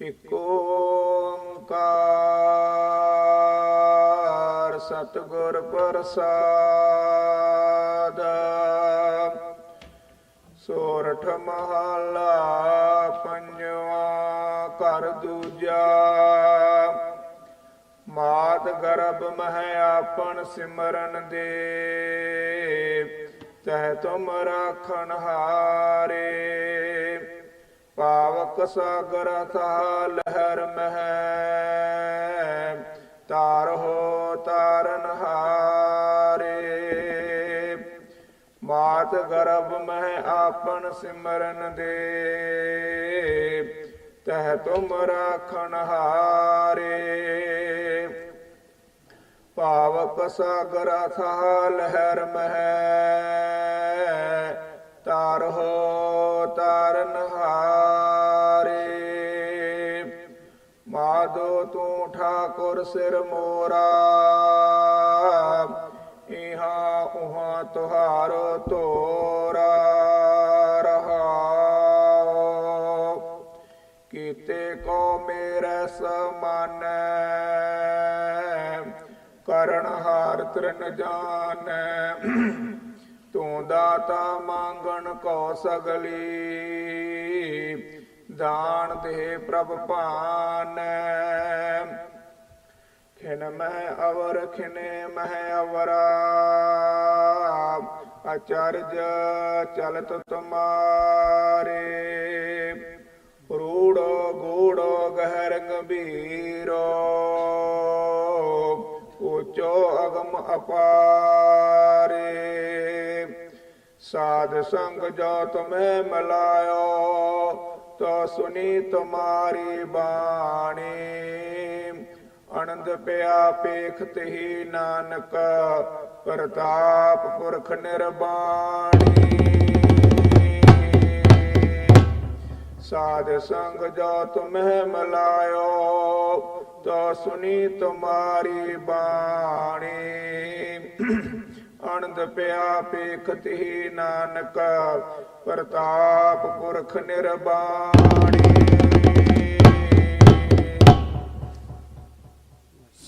ਇਕ ਓੰਕਾਰ ਸਤਿਗੁਰ ਪ੍ਰਸਾਦ। ਸੋਰਠ ਮਹਲਾ ਪੰਜਵਾ ਘਰ ਦੂਜਾ। ਮਾਤ ਗਰਭ ਮਹਿ ਆਪਨ ਸਿਮਰਨ ਦੇ। ਤਹਿ ਤੁਮ ਰਾਖਣ ਹਾਰੇ। ਪਾਵਕ ਸਾਗਰ ਥਾ ਲਹਿਰ ਮਹਿ, ਤਾਰ ਹੋ ਤਾਰਨ ਹਾਰੇ। ਮਾਤ ਗਰਭ ਮਹਿ ਆਪਨ ਸਿਮਰਨ ਦੇ, ਤਹਿ ਤੁਮ ਰਾਖਣ ਹਾਰੇ। ਪਾਵਕ ਸਾਗਰ ਥਾ ਲਹਿਰ ਮਹਿ, ਤਾਰ ਹੋ ਤਾਰਨ ਹਾਰੇ ਤੂੰ ਠਾਕੁਰ ਸਿਰ ਮੋਰਾ। ਇਹਾ ਉਹਾ ਤੁਹਾਰੋ ਤੋਰਾ ਰਹਾਓ ਕੀਤੇ ਕੋ ਮੇਰੇ ਸਮਾਨ ਕਰਨ ਹਾਰ ਤਰਨ ਜਾਣ ਤੂੰ ਦਾਤਾ ਮੰਗਣ ਕੋ ਸਗਲੀ, ਦਾਨ ਦੇ ਪ੍ਰਭ ਭਾਨੈ। ਖਿਨ ਮਹਿ ਅਵਰ ਖਿਨੇ ਮਹਿ ਅਵਰਾ ਅਚਰਜ ਚਲਤ ਤੁਮਾਰੇ ਰੂੜੋ ਗੂੜੋ ਗਹਿਰ ਗੰਭੀਰੋ ਉਚੋ ਅਗਮ ਅਪਾਰੇ ਸਾਧ ਸੰਗ ਜੋ ਤੁਮੇ ਮਲਾਇਓ ਤੋ ਸੁਨੀ ਤੁਮਾਰੀ ਬਾਣੀ ਆਨੰਦ ਪਿਆ ਪੇਖਤ ਹੀ ਨਾਨਕ, ਪ੍ਰਤਾਪ ਪੁਰਖ ਨਿਰਬਾਣੀ। ਸਾਧ ਸੰਗ ਜੋ ਤੁਮਹਿ ਮਲਾਇਓ ਤੋ ਸੁਨੀ ਤੁਮਾਰੀ ਬਾਣੀ। ਆਨੰਦ ਪਿਆ ਪੇਖਤ ਹੀ ਨਾਨਕ, ਪ੍ਰਤਾਪ ਪੁਰਖ ਨਿਰਬਾਣੀ।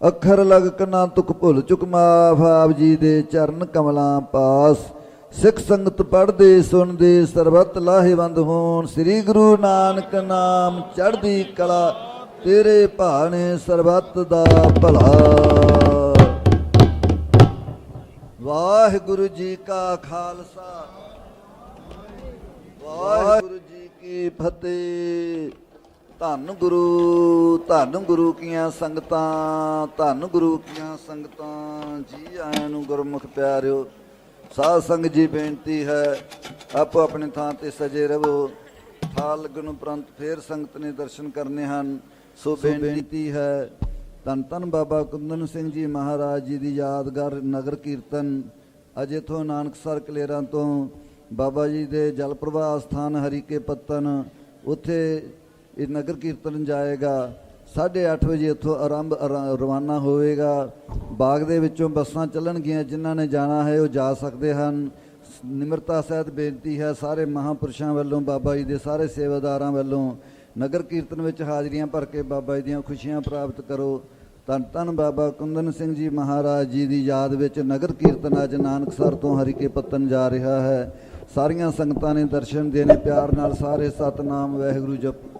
ਅੱਖਰ ਲਗ ਨਾ ਤੁਕ ਭੁੱਲ ਚੁਕ ਮਾਫ, ਆਪ ਜੀ ਦੇ ਚਰਨ ਕਮਲਾਂ ਪਾਸ। ਸਿੱਖ ਸੰਗਤ ਪੜ੍ਹਦੇ, ਸੁਣਦੇ, ਸਰਬਤ ਲਾਹੇਵੰਦ ਹੋਣ। ਸ੍ਰੀ ਗੁਰੂ ਨਾਨਕ ਨਾਮ ਚੜ੍ਹਦੀ ਕਲਾ, ਤੇਰੇ ਭਾਣੇ ਸਰਬਤ ਦਾ ਭਲਾ। ਵਾਹਿਗੁਰੂ ਜੀ ਕਾ ਖਾਲਸਾ। ਵਾਹਿਗੁਰੂ ਜੀ ਕੀ ਫਤਿਹ। ਧੰਨ ਗੁਰੂ ਧੰਨ ਗੁਰੂ ਕੀਆਂ ਸੰਗਤਾਂ ਧੰਨ ਗੁਰੂ ਕੀਆਂ ਸੰਗਤਾਂ ਜੀ ਆਇਆਂ ਨੂੰ ਗੁਰਮੁਖ ਪਿਆਰਿਓ ਸਾਧ ਸੰਗਤ ਜੀ ਬੇਨਤੀ ਹੈ ਆਪੋ ਆਪਣੇ ਥਾਂ ਤੇ ਸਜੇ ਰਹੋ ਥਾਲ ਲੱਗਣ ਉਪਰੰਤ ਫੇਰ ਸੰਗਤ ਨੇ ਦਰਸ਼ਨ ਕਰਨੇ ਹਨ। ਸੋ ਬੇਨਤੀ ਹੈ ਧੰਨ ਧੰਨ ਬਾਬਾ ਕੁੰਦਨ ਸਿੰਘ ਜੀ ਮਹਾਰਾਜ ਜੀ ਦੀ ਯਾਦਗਾਰ ਨਗਰ ਕੀਰਤਨ ਅੱਜ ਇੱਥੋਂ ਨਾਨਕਸਰ ਕਲੇਰਾਂ ਤੋਂ ਬਾਬਾ ਜੀ ਦੇ ਜਲ ਪ੍ਰਵਾਹ ਸਥਾਨ ਹਰੀਕੇ ਪੱਤਨ ਉੱਥੇ ਇਹ ਨਗਰ ਕੀਰਤਨ ਜਾਏਗਾ। 8:30 ਵਜੇ ਇੱਥੋਂ ਆਰੰਭ ਰ- ਰਵਾਨਾ ਹੋਵੇਗਾ। ਬਾਗ ਦੇ ਵਿੱਚੋਂ ਬੱਸਾਂ ਚੱਲਣਗੀਆਂ, ਜਿਨ੍ਹਾਂ ਨੇ ਜਾਣਾ ਹੈ ਉਹ ਜਾ ਸਕਦੇ ਹਨ। ਨਿਮਰਤਾ ਸਹਿਤ ਬੇਨਤੀ ਹੈ ਸਾਰੇ ਮਹਾਪੁਰਸ਼ਾਂ ਵੱਲੋਂ, ਬਾਬਾ ਜੀ ਦੇ ਸਾਰੇ ਸੇਵਾਦਾਰਾਂ ਵੱਲੋਂ, ਨਗਰ ਕੀਰਤਨ ਵਿੱਚ ਹਾਜ਼ਰੀਆਂ ਭਰ ਕੇ ਬਾਬਾ ਜੀ ਦੀਆਂ ਖੁਸ਼ੀਆਂ ਪ੍ਰਾਪਤ ਕਰੋ। ਧੰਨ ਧੰਨ ਬਾਬਾ ਕੁੰਦਨ ਸਿੰਘ ਜੀ ਮਹਾਰਾਜ ਜੀ ਦੀ ਯਾਦ ਵਿੱਚ ਨਗਰ ਕੀਰਤਨ ਅੱਜ ਨਾਨਕਸਰ ਤੋਂ ਹਰੀਕੇ ਪੱਤਨ ਜਾ ਰਿਹਾ ਹੈ। ਸਾਰੀਆਂ ਸੰਗਤਾਂ ਨੇ ਦਰਸ਼ਨ ਦੇਣੇ, ਪਿਆਰ ਨਾਲ ਸਾਰੇ ਸਤਨਾਮ, ਵਾਹਿਗੁਰੂ ਜਪ।